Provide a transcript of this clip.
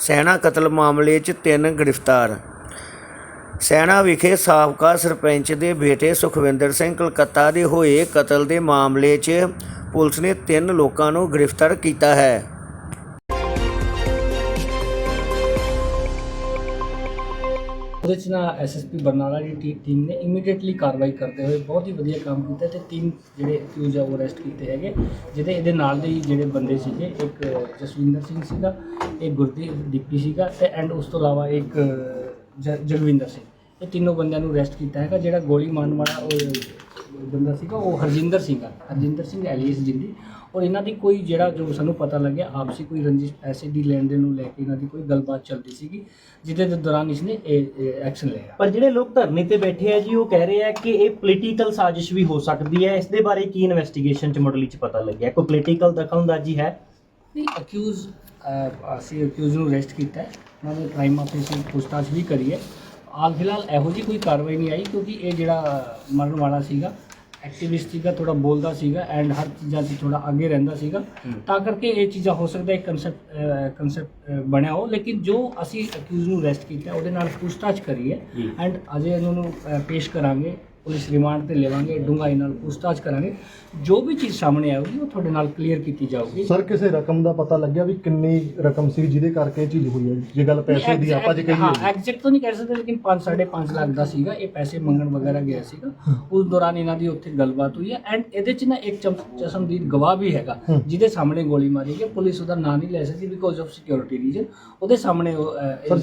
ਸੈਨਾ ਕਤਲ ਮਾਮਲੇ 'ਚ ਤਿੰਨ ਗ੍ਰਿਫਤਾਰ। ਸੈਨਾ ਵਿਖੇ ਸਾਬਕਾ ਸਰਪੰਚ ਦੇ ਬੇਟੇ ਸੁਖਵਿੰਦਰ ਸਿੰਘ ਕਲਕੱਤਾ ਦੇ ਹੋਏ ਕਤਲ ਦੇ ਮਾਮਲੇ 'ਚ ਪੁਲਿਸ ਨੇ ਤਿੰਨ ਲੋਕਾਂ ਨੂੰ ਗ੍ਰਿਫਤਾਰ ਕੀਤਾ ਹੈ। ਉਹਦੇ ਚ ਨਾ ਐਸਐਸਪੀ ਬਰਨਾਲਾ ਦੀ ਟੀਮ ਨੇ ਇਮੀਡੀਏਟਲੀ ਕਾਰਵਾਈ ਕਰਦੇ ਹੋਏ ਬਹੁਤ ਹੀ ਵਧੀਆ ਕੰਮ ਕੀਤਾ ਤੇ ਤਿੰਨ ਜਿਹੜੇ ਅਕਿਊਜ਼ ਆ ਉਹ ਅਰੈਸਟ ਕੀਤੇ ਹੈਗੇ, ਜਿਹਦੇ, ਇਹਦੇ ਨਾਲ ਦੇ ਹੀ ਜਿਹੜੇ ਬੰਦੇ ਸੀਗੇ, ਇੱਕ ਜਸਵਿੰਦਰ ਸਿੰਘ ਸੀਗਾ ਇੱਕ ਗੁਰਦੀਪ ਦੀਪੀ ਸੀਗਾ ਤੇ ਐਂਡ ਉਸ ਤੋਂ ਇਲਾਵਾ ਇੱਕ ਜ- ਜਗਵਿੰਦਰ ਸਿੰਘ। ਇਹ ਤਿੰਨੋਂ ਬੰਦਿਆਂ ਨੂੰ ਅਰੈਸਟ ਕੀਤਾ ਹੈਗਾ, ਜਿਹੜਾ ਗੋਲੀ ਮਾਰਨ ਵਾਲਾ ਉਹ ਬੰਦਾ ਸੀਗਾ, ਉਹ ਹਰਜਿੰਦਰ ਸਿੰਘ ਆ। ਹਰਜਿੰਦਰ ਸਿੰਘ ਐਲੀਅਸ ਜਿੰਦੀ। ਔਰ ਇਹਨਾਂ ਦੀ ਕੋਈ ਜਿਹੜਾ ਜੋ ਸਾਨੂੰ ਪਤਾ ਲੱਗਿਆ, ਆਪਸੀ ਕੋਈ ਰੰਜਿਸ਼ ਪੈਸੇ ਦੀ ਲੈਣ ਦੇਣ ਨੂੰ ਲੈ ਕੇ ਇਹਨਾਂ ਦੀ ਕੋਈ ਗੱਲਬਾਤ ਚੱਲਦੀ ਸੀਗੀ, ਜਿਹਦੇ ਦੇ, ਦੌਰਾਨ ਇਸਨੇ ਇਹ ਐਕਸ਼ਨ ਲਿਆ। ਪਰ ਜਿਹੜੇ ਲੋਕ ਧਰਨੇ ਤੇ ਬੈਠੇ ਆ ਜੀ, ਉਹ ਕਹਿ ਰਹੇ ਆ ਕਿ ਇਹ ਪੋਲੀਟੀਕਲ ਸਾਜ਼ਿਸ਼ ਵੀ ਹੋ ਸਕਦੀ ਹੈ। ਇਸ ਦੇ ਬਾਰੇ ਕੀ ਇਨਵੈਸਟੀਗੇਸ਼ਨ ਚ ਮੁੱਢਲੀ ਚ ਪਤਾ ਲੱਗਿਆ? ਕੋਈ ਪੋਲੀਟੀਕਲ ਦਖਲਅੰਦਾਜ਼ੀ ਹੈ? ਨਹੀਂ ਅਕਿਊਜ਼ ਅਸੀਂ ਅਕਿਊਜ਼ ਨੂੰ ਅਰੈਸਟ ਕੀਤਾ ਹੈ। ਉਹਨਾਂ ਦੇ ਪ੍ਰਾਈਮ ਆਫਿਸ ਵਿੱਚ ਪੁੱਛਤਾਛ ਵੀ ਕਰੀ ਹੈ। ਹਾਲ ਫਿਲਹਾਲ ਇਹੋ ਜਿਹੀ ਕੋਈ ਕਾਰਵਾਈ ਨਹੀਂ ਆਈ ਕਿਉਂਕਿ ਇਹ ਜਿਹੜਾ ਮਰਨ ਵਾਲਾ ਸੀਗਾ ਐਕਟਿਵਿਸਟ ਸੀਗਾ ਥੋੜਾ ਬੋਲਦਾ ਸੀਗਾ ਐਂਡ ਹਰ ਚੀਜ਼ਾਂ 'ਚ ਥੋੜਾ ਅੱਗੇ ਰਹਿੰਦਾ ਸੀਗਾ। ਤਾਂ ਕਰਕੇ ਇਹ ਚੀਜ਼ਾਂ ਹੋ ਸਕਦਾ ਇੱਕ ਕਨਸੈਪਟ ਕਨਸੈਪਟ ਬਣਿਆ ਹੋ। ਲੇਕਿਨ ਜੋ ਅਸੀਂ ਅਕਿਊਜ਼ ਨੂੰ ਅਰੈਸਟ ਕੀਤਾ ਉਹਦੇ ਨਾਲ ਪੁੱਛਤਾਛ ਕਰੀ ਹੈ ਜੀ। ਐਂਡ ਅਜੇ ਇਹਨਾਂ ਨੂੰ ਪੇਸ਼ ਕਰਾਂਗੇ। ਪੁਲਿਸ ਰਿਮਾਂਡ ਤੇ ਲੈਵਾਂਗੇ ਡੂੰਘਾਈ ਨਾਲ ਪੁੱਛਤਾਛ ਕਰਾਂਗੇ। ਜੋ ਵੀ ਚੀਜ਼ ਸਾਹਮਣੇ ਆਊਗੀ ਉਹ ਤੁਹਾਡੇ ਨਾਲ ਕਲੀਅਰ ਕੀਤੀ ਜਾਊਗੀ। ਸਰ ਕਿਸੇ ਰਕਮ ਦਾ ਪਤਾ ਲੱਗਿਆ ਵੀ ਕਿੰਨੀ ਰਕਮ ਸੀ ਜਿਹਦੇ ਕਰਕੇ ਇਹ ਚੀਜ਼ ਹੋਈ ਹੈ? ਜੇ ਗੱਲ ਪੈਸੇ ਦੀ ਆਪਾਂ ਜੇ ਹਾਂ ਕਹੀਏ ਐਗਜ਼ੈਕਟ ਤਾਂ ਨਹੀਂ ਕਹਿ ਸਕਦੇ ਲੇਕਿਨ 5 5.5 ਲੱਖ ਦਾ ਸੀਗਾ। ਇਹ ਪੈਸੇ ਮੰਗਣ ਵਗੈਰਾ ਗਿਆ ਸੀਗਾ। ਉਸ ਦੌਰਾਨ ਇਹਨਾਂ ਦੀ ਉੱਥੇ ਗੱਲਬਾਤ ਹੋਈ ਹੈ। ਐਂਡ ਇਹਦੇ ਚ ਨਾ ਇੱਕ ਚਸ਼ਮਦੀਦ ਗਵਾਹ ਵੀ ਹੈਗਾ ਜਿਹਦੇ ਸਾਹਮਣੇ ਗੋਲੀ ਮਾਰੀ ਗਈ। ਪੁਲਿਸ ਉਹਦਾ ਨਾਂ ਨਹੀਂ ਲੈ ਸਕਦੀ ਬਿਕੋਜ਼ ਆਫ ਸਿਕਿਉਰਿਟੀ ਰੀਜ਼ਨ ਉਹਦੇ ਸਾਹਮਣੇ ਉਹ ਅਹ, ਸਰ